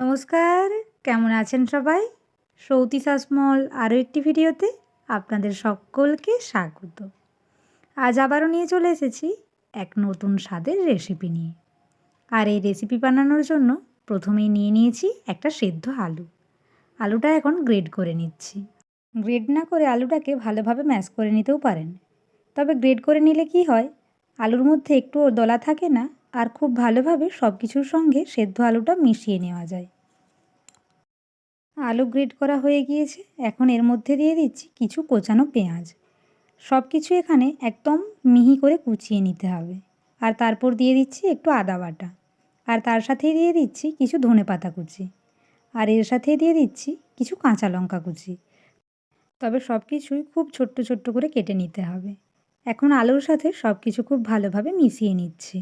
নমস্কার, কেমন আছেন সবাই? সৌতি শাসমল আরও একটি ভিডিওতে আপনাদের সকলকে স্বাগত। আজ আবারও নিয়ে চলে এসেছি এক নতুন স্বাদের রেসিপি নিয়ে। আর এই রেসিপি বানানোর জন্য প্রথমেই নিয়ে নিয়েছি একটা সেদ্ধ আলু। আলুটা এখন গ্রেড করে নিচ্ছি। গ্রেড না করে আলুটাকে ভালোভাবে ম্যাশ করে নিতেও পারেন। তবে গ্রেড করে নিলে কি হয়? আলুর মধ্যে একটুও দলা থাকে না আর খুব ভালোভাবে সব কিছুর সঙ্গে সেদ্ধ আলুটা মিশিয়ে নেওয়া যায়। আলু গ্রেড করা হয়ে গিয়েছে, এখন এর মধ্যে দিয়ে দিচ্ছি কিছু কোচানো পেঁয়াজ। সব কিছু এখানে একদম মিহি করে কুচিয়ে নিতে হবে। আর তারপর দিয়ে দিচ্ছি একটু আদা বাটা। আর তার সাথেই দিয়ে দিচ্ছি কিছু ধনে পাতা কুচি। আর এর সাথেই দিয়ে দিচ্ছি কিছু কাঁচা লঙ্কা কুচি। তবে সব কিছুই খুব ছোট্ট ছোট্ট করে কেটে নিতে হবে। এখন আলুর সাথে সব কিছু খুব ভালোভাবে মিশিয়ে নিচ্ছি।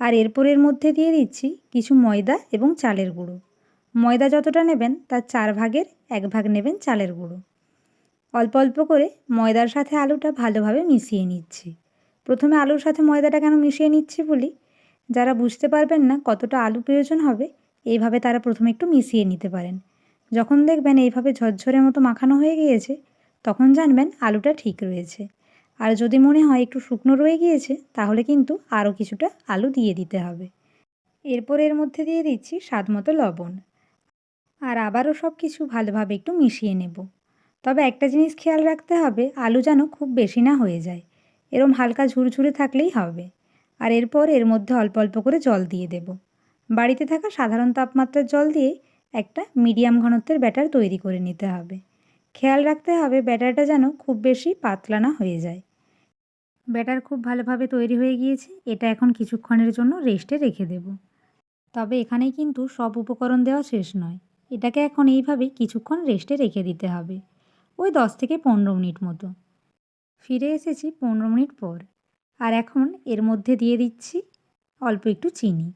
আর এরপরের মধ্যে দিয়ে দিচ্ছি কিছু ময়দা এবং চালের গুঁড়ো। ময়দা যতটা নেবেন, তার চার ভাগের এক ভাগ নেবেন চালের গুঁড়ো। অল্প অল্প করে ময়দার সাথে আলুটা ভালোভাবে মিশিয়ে নিচ্ছি। প্রথমে আলুর সাথে ময়দাটা কেন মিশিয়ে নিচ্ছি বলি? যারা বুঝতে পারবেন না কতটা আলু প্রয়োজন হবে, এইভাবে তারা প্রথমে একটু মিশিয়ে নিতে পারেন। যখন দেখবেন এইভাবে ঝরঝরের মতো মাখানো হয়ে গিয়েছে, তখন জানবেন আলুটা ঠিক রয়েছে। আর যদি মনে হয় একটু শুকনো রয়ে গিয়েছে, তাহলে কিন্তু আরও কিছুটা আলু দিয়ে দিতে হবে। এরপর এর মধ্যে দিয়ে দিচ্ছি স্বাদ মতো লবণ। আর আবারও সব কিছু ভালোভাবে একটু মিশিয়ে নেব। তবে একটা জিনিস খেয়াল রাখতে হবে, আলু যেন খুব বেশি না হয়ে যায়। এরম হালকা ঝুরঝুরে থাকলেই হবে। আর এরপর এর মধ্যে অল্প অল্প করে জল দিয়ে দেব। বাড়িতে থাকা সাধারণ তাপমাত্রার জল দিয়ে একটা মিডিয়াম ঘনত্বের ব্যাটার তৈরি করে নিতে হবে। খেয়াল রাখতে হবে ব্যাটারটা যেন খুব বেশি পাতলা না হয়ে যায়। ব্যাটার খুব ভালোভাবে তৈরি হয়ে গিয়েছে, এটা এখন কিছুক্ষণের জন্য রেস্টে রেখে দেব। তবে এখানেই কিন্তু সব উপকরণ দেওয়া শেষ নয়, এটাকে এখন এইভাবে কিছুক্ষণ রেস্টে রেখে দিতে হবে, ওই দশ থেকে পনেরো মিনিট মতো। ফিরে এসেছি পনেরো মিনিট পর, আর এখন এর মধ্যে দিয়ে দিচ্ছি অল্প একটু চিনি।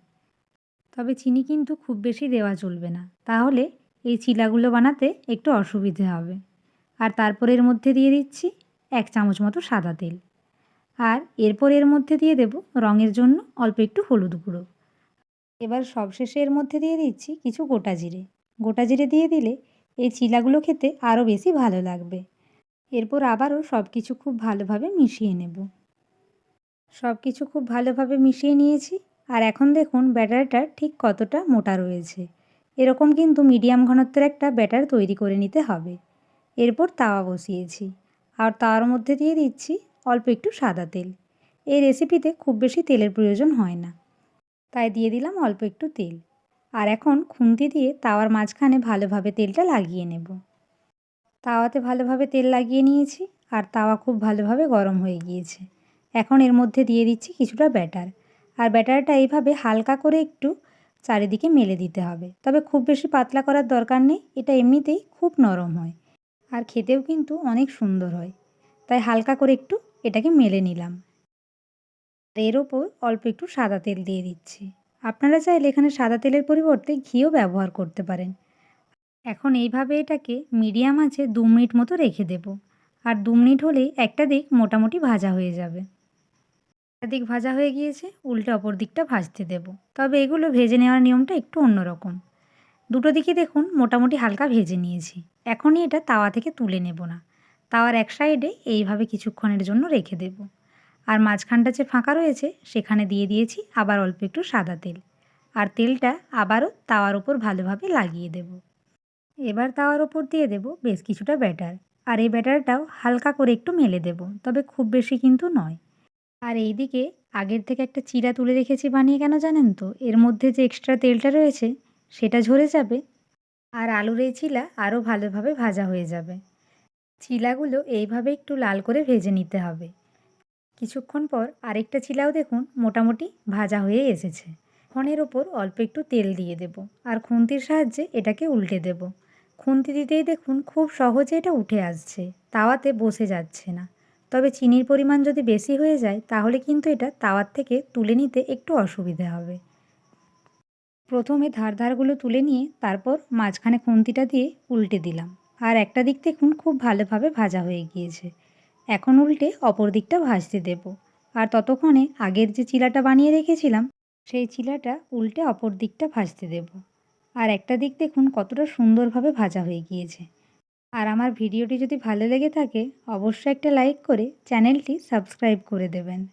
তবে চিনি কিন্তু খুব বেশি দেওয়া চলবে না, তাহলে এই চিলাগুলো বানাতে একটু অসুবিধে হবে। আর তারপর এর মধ্যে দিয়ে দিচ্ছি এক চামচ মতো সাদা তেল। আর এরপর এর মধ্যে দিয়ে দেব রঙের জন্য অল্প একটু হলুদ গুঁড়ো। এবার সবশেষে এর মধ্যে দিয়ে দিচ্ছি কিছু গোটা জিরে। গোটা জিরে দিয়ে দিলে এই চিলাগুলো খেতে আরও বেশি ভালো লাগবে। এরপর আবারও সব কিছু খুব ভালোভাবে মিশিয়ে নেব। সব কিছু খুব ভালোভাবে মিশিয়ে নিয়েছি। আর এখন দেখুন ব্যাটারটা ঠিক কতটা মোটা রয়েছে। এরকম কিন্তু মিডিয়াম ঘনত্বের একটা ব্যাটার তৈরি করে নিতে হবে। এরপর তাওয়া বসিয়েছি। আর তাওয়ার মধ্যে দিয়ে দিচ্ছি অল্প একটু সাদা তেল। এই রেসিপিতে খুব বেশি তেলের প্রয়োজন হয় না। তাই দিয়ে দিলাম অল্প একটু তেল। আর এখন খুন্তি দিয়ে তাওয়ার মাঝখানে ভালোভাবে তেলটা লাগিয়ে নেব। তাওয়াতে ভালোভাবে তেল লাগিয়ে নিয়েছি আর তাওয়া খুব ভালোভাবে গরম হয়ে গিয়েছে। এখন এর মধ্যে দিয়ে দিচ্ছি কিছুটা ব্যাটার। আর ব্যাটারটা এইভাবে হালকা করে একটু চারিদিকে মেলে দিতে হবে। তবে খুব বেশি পাতলা করার দরকার নেই, এটা এমনিতেই খুব নরম হয়। আর খেতেও কিন্তু অনেক সুন্দর হয়। তাই হালকা করে একটু এটাকে মেলে নিলাম। এর ওপর অল্প একটু সাদা তেল দিয়ে দিচ্ছি। আপনারা চাইলে এখানে সাদা তেলের পরিবর্তে ঘিও ব্যবহার করতে পারেন। এখন এইভাবে এটাকে মিডিয়াম আছে দু মিনিট মতো রেখে দেব। আর দু মিনিট হলেই একটা দিক মোটামুটি ভাজা হয়ে যাবে। একটা দিক ভাজা হয়ে গিয়েছে, উল্টে অপর দিকটা ভাজতে দেব। তবে এগুলো ভেজে নেওয়ার নিয়মটা একটু অন্যরকম। দুটো দিকে দেখুন মোটামুটি হালকা ভেজে নিয়েছি। এখনই এটা তাওয়া থেকে তুলে নেব না। তাওয়ার এক সাইডে এইভাবে কিছুক্ষণের জন্য রেখে দেবো। আর মাঝখানটা যে ফাঁকা রয়েছে, সেখানে দিয়ে দিয়েছি আবার অল্প একটু সাদা তেল। আর তেলটা আবারও তাওয়ার ওপর ভালোভাবে লাগিয়ে দেব। এবার তাওয়ার ওপর দিয়ে দেব বেশ কিছুটা ব্যাটার। আর এই ব্যাটারটাও হালকা করে একটু মেলে দেব, তবে খুব বেশি কিন্তু নয়। আর এই দিকে আগের থেকে একটা চিরা তুলে রেখেছি বানিয়ে কেন জানেন তো? এর মধ্যে যে এক্সট্রা তেলটা রয়েছে সেটা ঝরে যাবে। আর আলুর এই চিলা আরও ভালোভাবে ভাজা হয়ে যাবে। চিলাগুলো এইভাবে একটু লাল করে ভেজে নিতে হবে। কিছুক্ষণ পর আরেকটা চিলাও দেখুন মোটামুটি ভাজা হয়ে এসেছে। ফোনের ওপর অল্প একটু তেল দিয়ে দেব আর খুন্তির সাহায্যে এটাকে উল্টে দেব। খুন্তি দিতেই দেখুন খুব সহজে এটা উঠে আসছে, তাওয়াতে বসে যাচ্ছে না। তবে চিনির পরিমাণ যদি বেশি হয়ে যায় তাহলে কিন্তু এটা তাওয়ার থেকে তুলে নিতে একটু অসুবিধে হবে। প্রথমে ধার ধারগুলো তুলে নিয়ে তারপর মাঝখানে খুন্তিটা দিয়ে উল্টে দিলাম। আর একটা দিক দেখুন খুব ভালোভাবে ভাজা হয়ে গিয়েছে। এখন উল্টে অপর দিকটা ভাজতে দেব। আর ততক্ষণে আগের যে চিলাটা বানিয়ে রেখেছিলাম, সেই চিলাটা উল্টে অপর দিকটা ভাজতে দেব। আর একটা দিক দেখুন কতটা সুন্দরভাবে ভাজা হয়ে গিয়েছে। আর আমার ভিডিওটি যদি ভালো লেগে থাকে, অবশ্যই একটা লাইক করে চ্যানেলটি সাবস্ক্রাইব করে দেবেন।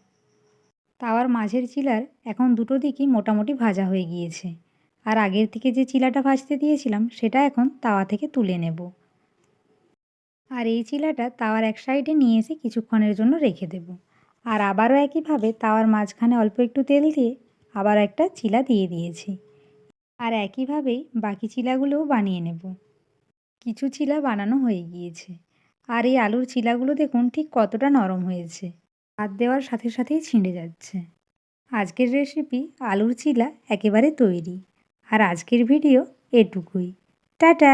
তাওয়ার মাঝের চিলার এখন দুটো দিকই মোটামুটি ভাজা হয়ে গিয়েছে। আর আগের থেকে যে চিলাটা ভাজতে দিয়েছিলাম, সেটা এখন তাওয়া থেকে তুলে নেব। আর এই চিলাটা তাওয়ার এক সাইডে নিয়ে এসে কিছুক্ষণের জন্য রেখে দেব। আর আবারও একইভাবে তাওয়ার মাঝখানে অল্প একটু তেল দিয়ে আবার একটা চিলা দিয়ে দিয়েছি। আর একইভাবেই বাকি চিলাগুলোও বানিয়ে নেব। কিছু চিলা বানানো হয়ে গিয়েছে। আর এই আলুর চিলাগুলো দেখুন ঠিক কতটা নরম হয়েছে। হাত দেওয়ার সাথে সাথেই ছিঁড়ে যাচ্ছে। আজকের রেসিপি আলুর চিলা একেবারে তৈরি। আর আজকের ভিডিও এটুকুই। টাটা!